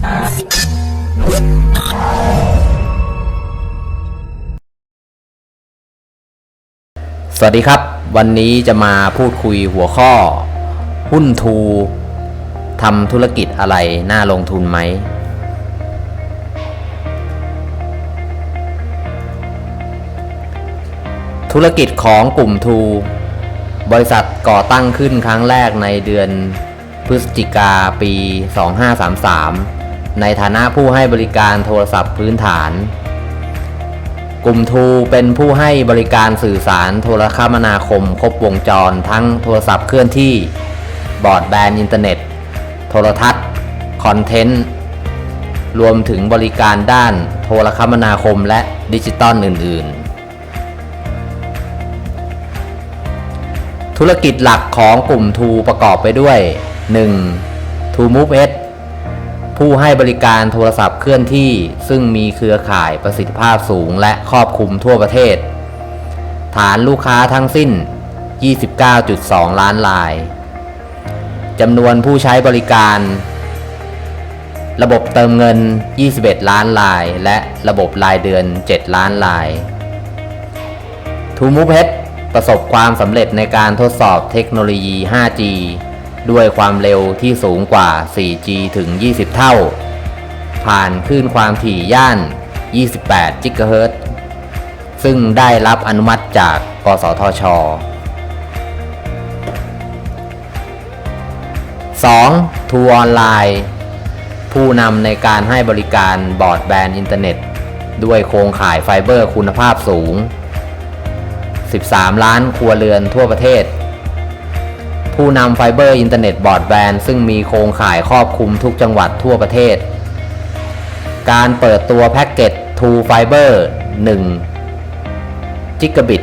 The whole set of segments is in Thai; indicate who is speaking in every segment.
Speaker 1: สวัสดีครับ วันนี้จะมาพูดคุยหัวข้อ หุ้นทูทำธุรกิจอะไรน่าลงทุนไหม ธุรกิจของกลุ่มทูบริษัทก่อตั้งขึ้นครั้งแรกในเดือนพฤศจิกาปี 2533 ในฐานะผู้ให้บริการโทรศัพท์พื้นฐาน กลุ่มทูเป็นผู้ให้บริการสื่อสารโทรคมนาคม ครบวงจร ทั้งโทรศัพท์เคลื่อนที่ บอร์ดแบนด์อินเทอร์เน็ต โทรทัศน์ คอนเทนต์ รวมถึงบริการด้านโทรคมนาคมและดิจิตอลอื่น ๆธุรกิจหลักของกลุ่มทูประกอบไปด้วย 1. To Move S ผู้ให้บริการโทรศัพท์เคลื่อนที่ซึ่งมีเครือข่ายประสิทธิภาพสูงและครอบคลุมทั่วประเทศ ฐานลูกค้าทั้งสิ้น 29.2 ล้านรายจำนวนผู้ใช้บริการ ระบบเติมเงิน 21 ล้านราย และระบบรายเดือน 7 ล้านรายทูมูเพชประสบความสำเร็จในการทดสอบเทคโนโลยี 5G ด้วยความเร็วที่สูงกว่า 4G ถึง 20 เท่า ผ่านคลื่นความถี่ย่าน 28กิกะเฮิรตซ์ซึ่งได้รับอนุมัติจาก กสทช 2. ทัวร์ออนไลน์ ผู้นำในการให้บริการบอร์ดแบนด์อินเทอร์เน็ต ด้วยโครงข่ายไฟเบอร์คุณภาพสูง 13 ล้านครัวเรือนทั่วประเทศ ผู้นำไฟเบอร์อินเทอร์เน็ตบอร์ดแบนด์ซึ่งมีโครงข่ายครอบคลุมทุกจังหวัดทั่วประเทศ การเปิดตัวแพ็กเกจ True Fiber 1 Gigabit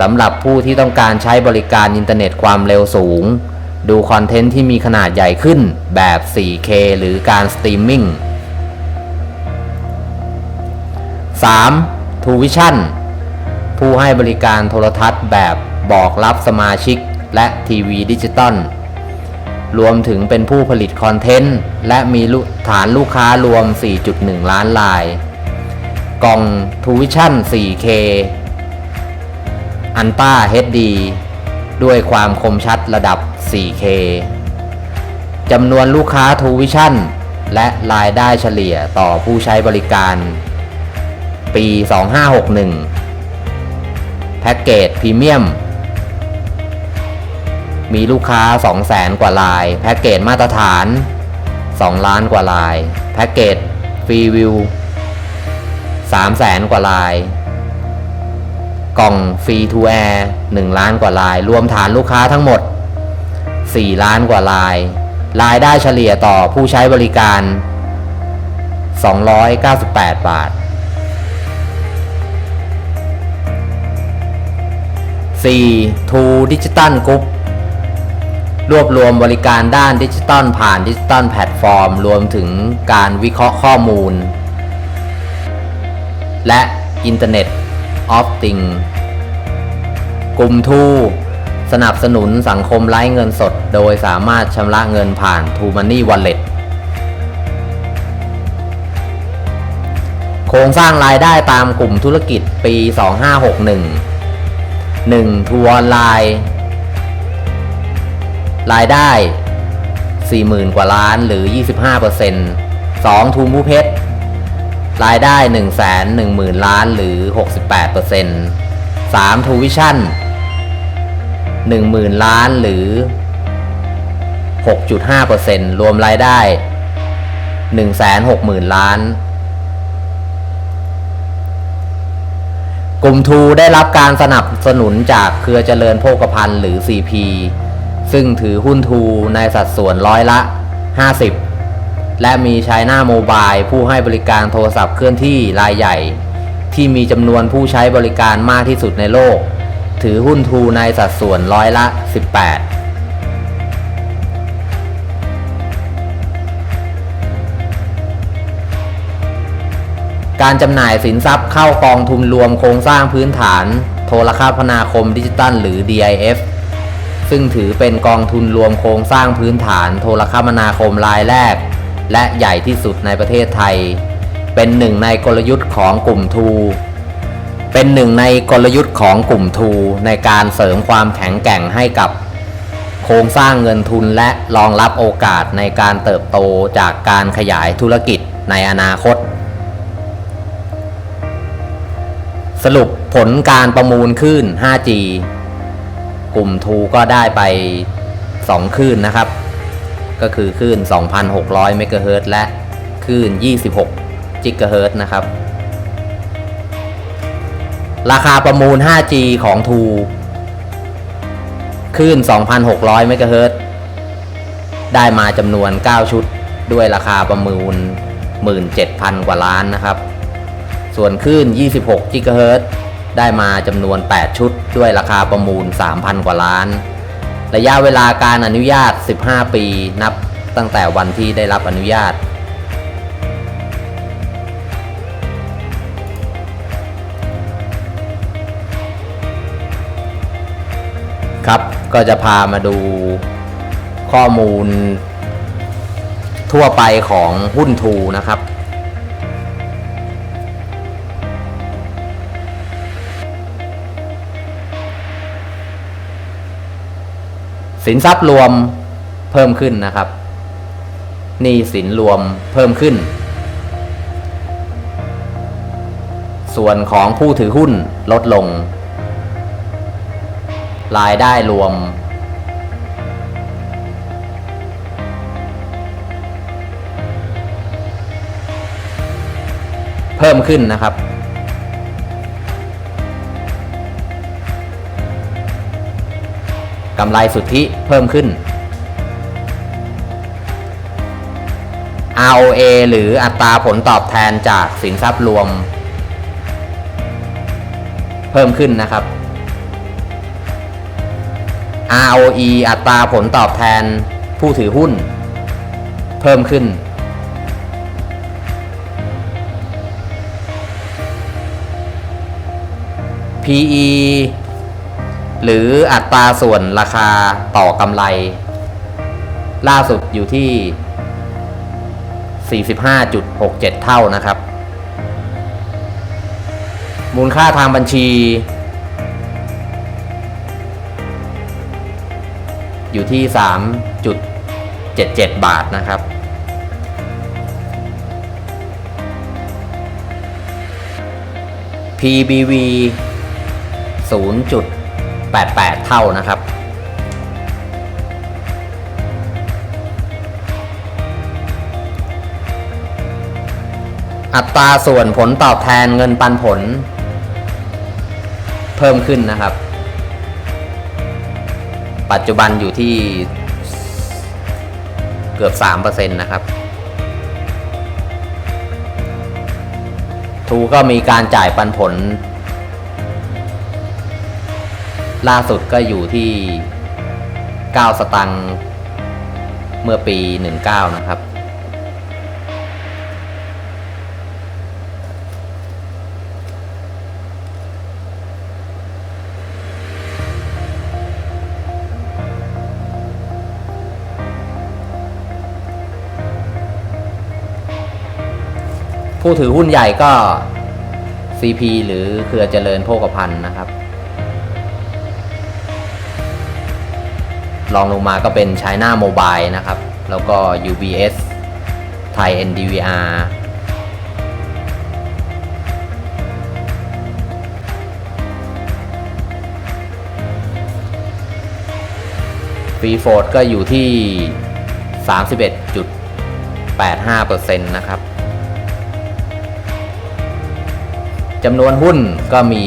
Speaker 1: สำหรับผู้ที่ต้องการใช้บริการอินเทอร์เน็ตความเร็วสูง ดูคอนเทนต์ที่มีขนาดใหญ่ขึ้นแบบ 4K หรือการสตรีมมิ่ง 3. True Vision ผู้ให้บริการโทรทัศน์แบบบอกรับสมาชิก และทีวีดิจิตอลรวมถึงเป็นผู้ผลิตคอนเทนต์ และมีฐานลูกค้ารวม 4.1 ล้านราย กล่อง t ูวิชั่น 4K อันต้า HD ด้วยความคมชัดระดับ 4K จำนวนลูกค้า t ูวิชั่น และรายได้เฉลี่ยต่อผู้ใช้บริการ ปี 2561 แพ็กเกจพรีเมียม มีลูกค้า 200,000กว่าลาย แพ็กเกจมาตรฐาน 2 ล้านกว่าลาย แพ็กเกจฟรีวิว300,000กว่าลาย กล่องฟรีทูแอร์1ล้านกว่าลาย รวมฐานลูกค้าทั้งหมด 4 ล้านกว่าลาย รายได้เฉลี่ยต่อผู้ใช้บริการ 298 บาท 4. True Digital Group ร รวบรวมบริการด้านดิจิตอลผ่านดิจิตอลแพลตฟอร์ม รวมถึงการวิเคราะห์ข้อมูล และ Internet of Things กลุ่มทูสนับสนุนสังคมไร้เงินสด โดยสามารถชำระเงินผ่าน True Money Wallet โครงสร้างรายได้ตามกลุ่มธุรกิจปี 2561 1. ทัวร์ออนไลน์ รายได้ 40,000 กว่าล้านหรือ 25% 2. ทูมูเพชรรายได้ 110,000 ล้านหรือ 68% 3. ทูวิชั่น10,000 ล้านหรือ 6.5%รวมรายได้ 160,000 ล้าน กลุ่มทูได้รับการสนับสนุนจากเครือเจริญโภคภัณฑ์หรือ CP ซึ่งถือหุ้นทูในสัดส่วนร้อยละ 50 และมีใช้หน้าโมบายผู้ให้บริการโทรศัพท์เคลื่อนที่รายใหญ่ ที่มีจำนวนผู้ใช้บริการมากที่สุดในโลก ถือหุ้นทูในสัดส่วนร้อยละ 18การจำหน่ายสินทรัพย์เข้ากองทุนรวมโครงสร้างพื้นฐาน โทรคมนาคมดิจิตัลหรือ DIF ซึ่งถือเป็นกองทุนรวมโครงสร้างพื้นฐานโทรคมนาคมรายแรก และใหญ่ที่สุดในประเทศไทย เป็นหนึ่งในกลยุทธ์ของกลุ่มทู เป็นหนึ่งในกลยุทธ์ของกลุ่มทูในการเสริมความแข็งแกร่งให้กับ โครงสร้างเงินทุนและรองรับโอกาสในการเติบโตจากการขยายธุรกิจในอนาคต สรุปผลการประมูลคลื่น 5G กลุ่มทูก็ได้ไป 2 คลื่นนะครับ ก็คือคลื่น 2,600 เมกะเฮิรตและคลื่น 26 จิกะเฮิรตนะครับ ราคาประมูล 5G ของทูคลื่น 2,600 เมกะเฮิรตได้มาจำนวน 9 ชุดด้วยราคาประมูล 17,000 กว่าล้านนะครับ ส่วนคลื่น 26 จิกะเฮิรตซ์ ได้มาจำนวน 8 ชุด ด้วยราคาประมูล 3,000 กว่าล้าน ระยะเวลาการอนุญาต 15 ปีนับตั้งแต่วันที่ได้รับอนุญาตครับก็จะพามาดูข้อมูลทั่วไปของหุ้นทูนะครับ สินทรัพย์รวมเพิ่มขึ้นนะครับหนี้สินรวมเพิ่มขึ้น ส่วนของผู้ถือหุ้นลดลง รายได้รวม เพิ่มขึ้นนะครับ กำไรสุทธิเพิ่มขึ้น ROA หรืออัตราผลตอบแทนจากสินทรัพย์รวม เพิ่มขึ้นนะครับ ROE อัตราผลตอบแทนผู้ถือหุ้น เพิ่มขึ้น PE หรืออัตราส่วนราคาต่อกำไร ล่าสุดอยู่ที่ 45.67 เท่านะครับ มูลค่าทางบัญชี อยู่ที่ 3.77 บาทนะครับ PBV 0.88 เท่านะครับ อัตราส่วนผลตอบแทนเงินปันผล เพิ่มขึ้นนะครับ ปัจจุบันอยู่ที่เกือบ 3%นะครับทูก็มีการจ่ายปันผล ล่าสุดก็อยู่ที่ 9 สตังค์เมื่อปี 19 นะครับ ผู้ถือหุ้นใหญ่ก็ CP หรือเครือเจริญโภคภัณฑ์นะครับ ลองลงมาก็เป็น China Mobile นะครับ แล้วก็ UBS ไทย NDVR ฟรีโฟดก็อยู่ที่ 31.85%นะครับจำนวนหุ้นก็มี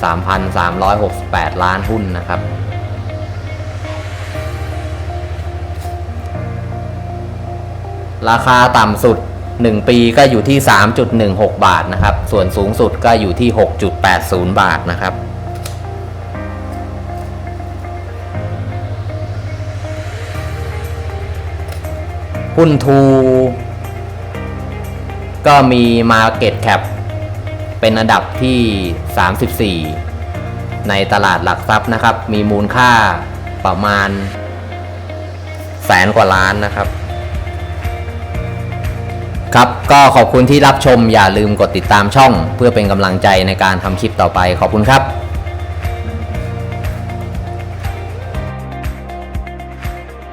Speaker 1: 33,368 ล้านหุ้นนะครับ ราคาต่ำสุด 1 ปีก็อยู่ที่ 3.16 บาทนะครับ ส่วนสูงสุดก็อยู่ที่ 6.80 บาทนะครับ หุ้นทู ก็มี Market Cap เป็นอันดับที่ 34 ในตลาดหลักทรัพย์นะครับ มีมูลค่าประมาณแสนกว่าล้านนะครับ ครับก็ขอบคุณที่รับชมอย่าลืมกดติดตามช่อง เพื่อเป็นกำลังใจในการทำคลิปต่อไปขอบคุณครับ